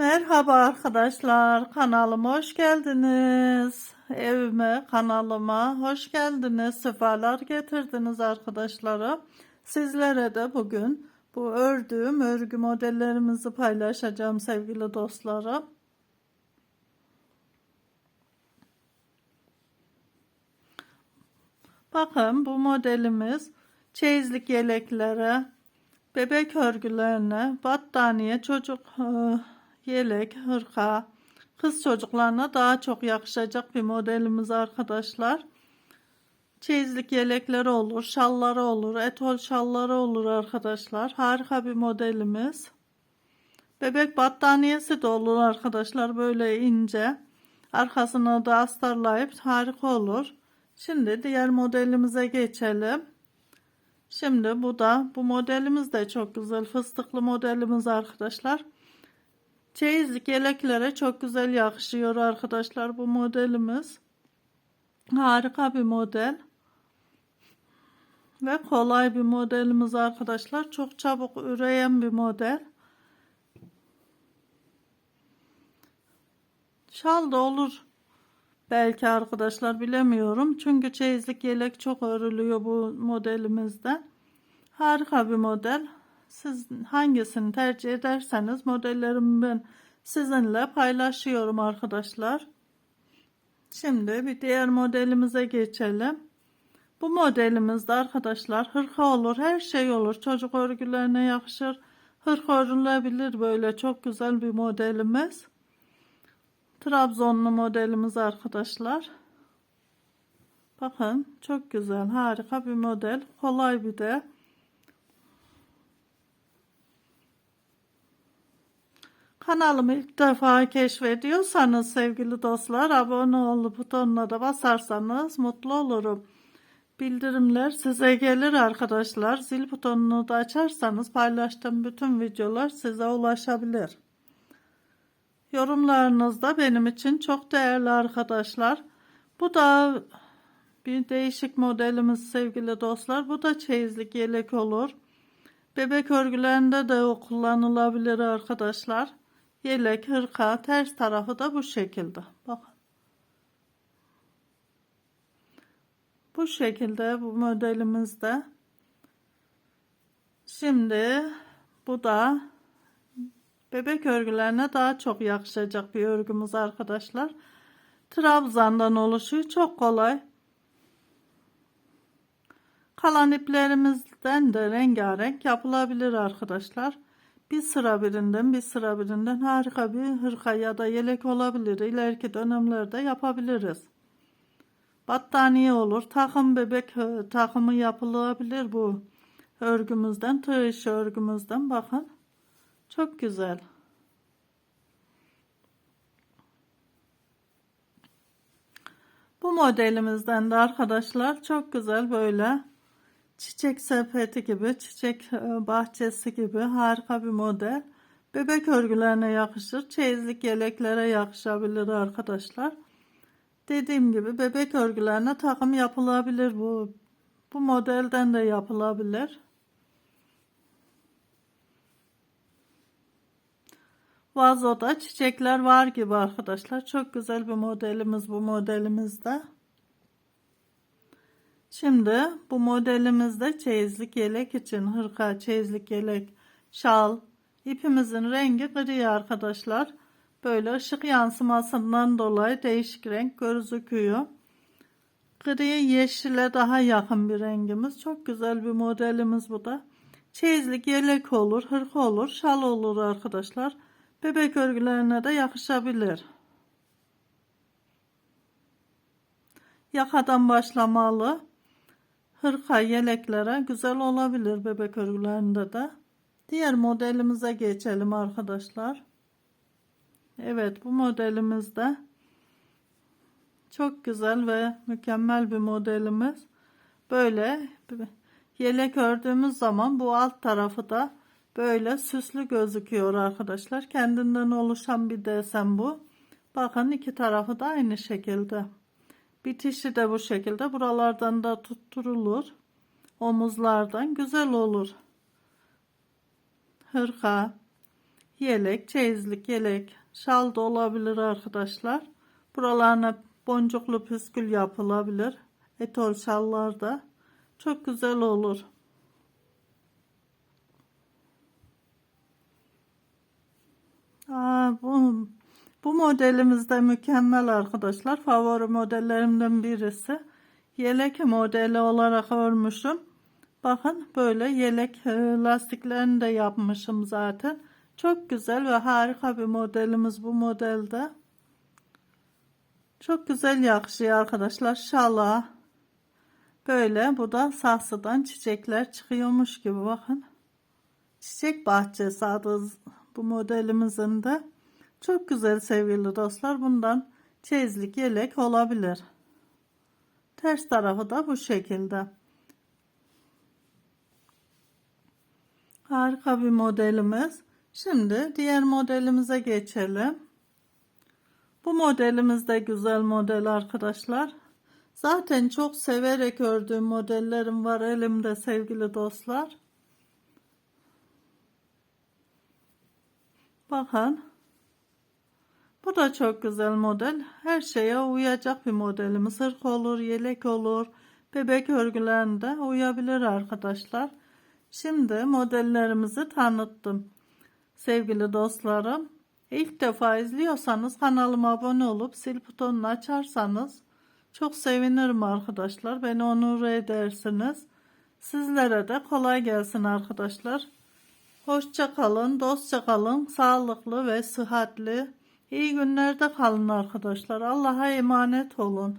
Merhaba arkadaşlar, kanalıma hoş geldiniz. Evime, kanalıma hoş geldiniz. Sefalar getirdiniz arkadaşlarım. Sizlere de bugün bu ördüğüm örgü modellerimizi paylaşacağım sevgili dostlarım. Bakın bu modelimiz çeyizlik yeleklere, bebek örgülerine, battaniye, çocuk e, yelek, hırka, kız çocuklarına daha çok yakışacak bir modelimiz arkadaşlar. Çeyizlik yelekleri olur, şalları olur, etol şalları olur arkadaşlar. Harika bir modelimiz. Bebek battaniyesi de olur arkadaşlar böyle ince. Arkasına da astarlayıp harika olur. Şimdi diğer modelimize geçelim. Şimdi bu da bu modelimiz de çok güzel fıstıklı modelimiz arkadaşlar. Çeyizlik yeleklere çok güzel yakışıyor arkadaşlar bu modelimiz. Harika bir model. Ve kolay bir modelimiz arkadaşlar. Çok çabuk üreyen bir model. Şal da olur. Belki arkadaşlar bilemiyorum. Çünkü çeyizlik yelek çok örülüyor bu modelimizde. Harika bir model. Siz hangisini tercih ederseniz modellerimi ben sizinle paylaşıyorum arkadaşlar. Şimdi bir diğer modelimize geçelim. Bu modelimizde arkadaşlar hırka olur, her şey olur. Çocuk örgülerine yakışır. Hırka örülebilir böyle çok güzel bir modelimiz. Trabzonlu modelimiz arkadaşlar. Bakın çok güzel harika bir model. Kolay bir de. Kanalımı ilk defa keşfediyorsanız sevgili dostlar abone ol butonuna da basarsanız mutlu olurum. Bildirimler size gelir arkadaşlar. Zil butonunu da açarsanız paylaştığım bütün videolar size ulaşabilir. Yorumlarınız da benim için çok değerli arkadaşlar. Bu da bir değişik modelimiz sevgili dostlar. Bu da çeyizlik yelek olur. Bebek örgülerinde de kullanılabilir arkadaşlar. Yelek, hırka, ters tarafı da bu şekilde. Bakın. Bu şekilde bu modelimizde. Şimdi bu da bebek örgülerine daha çok yakışacak bir örgümüz arkadaşlar. Trabzan'dan oluşuyor. Çok kolay. Kalan iplerimizden de rengarenk yapılabilir arkadaşlar. Bir sıra birinden bir sıra birinden harika bir hırka ya da yelek olabilir. İleriki dönemlerde yapabiliriz. Battaniye olur. Takım bebek e, takımı yapılabilir bu örgümüzden. Tığ işi örgümüzden. Bakın. Çok güzel. Bu modelimizden de arkadaşlar çok güzel böyle çiçek sepeti gibi, çiçek e, bahçesi gibi harika bir model. Bebek örgülerine yakışır. Çeyizlik yeleklere yakışabilir arkadaşlar. Dediğim gibi bebek örgülerine takım yapılabilir bu. Bu modelden de yapılabilir. Vazoda çiçekler var gibi arkadaşlar. Çok güzel bir modelimiz bu modelimizde. Şimdi bu modelimizde çeyizlik yelek için hırka, çeyizlik yelek, şal, ipimizin rengi gri arkadaşlar. Böyle ışık yansımasından dolayı değişik renk gözüküyor. Gri yeşile daha yakın bir rengimiz. Çok güzel bir modelimiz bu da. Çeyizlik yelek olur, hırka olur, şal olur arkadaşlar. Bebek örgülerine de yakışabilir. Yakadan başlamalı hırka yeleklere güzel olabilir bebek örgülerinde de. Diğer modelimize geçelim arkadaşlar. Evet bu modelimizde çok güzel ve mükemmel bir modelimiz. Böyle yelek ördüğümüz zaman bu alt tarafı da böyle süslü gözüküyor arkadaşlar. Kendinden oluşan bir desen bu. Bakın iki tarafı da aynı şekilde. Bitişi de bu şekilde. Buralardan da tutturulur. Omuzlardan güzel olur. Hırka, yelek, çeyizlik yelek, şal da olabilir arkadaşlar. Buralarına boncuklu püskül yapılabilir. Etol şallar da çok güzel olur. Aa, bu, bu modelimiz de mükemmel arkadaşlar. Favori modellerimden birisi. Yelek modeli olarak örmüşüm. Bakın böyle yelek e, lastiklerini de yapmışım zaten. Çok güzel ve harika bir modelimiz bu modelde. Çok güzel yakışıyor arkadaşlar. Şala. Böyle bu da saksıdan çiçekler çıkıyormuş gibi bakın. Çiçek bahçesi adı bu modelimizin de. Çok güzel sevgili dostlar. Bundan çeyizlik yelek olabilir. Ters tarafı da bu şekilde. Harika bir modelimiz. Şimdi diğer modelimize geçelim. Bu modelimiz de güzel model arkadaşlar. Zaten çok severek ördüğüm modellerim var elimde sevgili dostlar. Bakın. Bu da çok güzel model. Her şeye uyacak bir modelimiz. Hırk olur, yelek olur. Bebek örgülerinde uyabilir arkadaşlar. Şimdi modellerimizi tanıttım. Sevgili dostlarım. İlk defa izliyorsanız kanalıma abone olup sil butonunu açarsanız çok sevinirim arkadaşlar. Beni onur edersiniz. Sizlere de kolay gelsin arkadaşlar. Hoşça kalın, dostça kalın, sağlıklı ve sıhhatli. İyi günlerde kalın arkadaşlar. Allah'a emanet olun.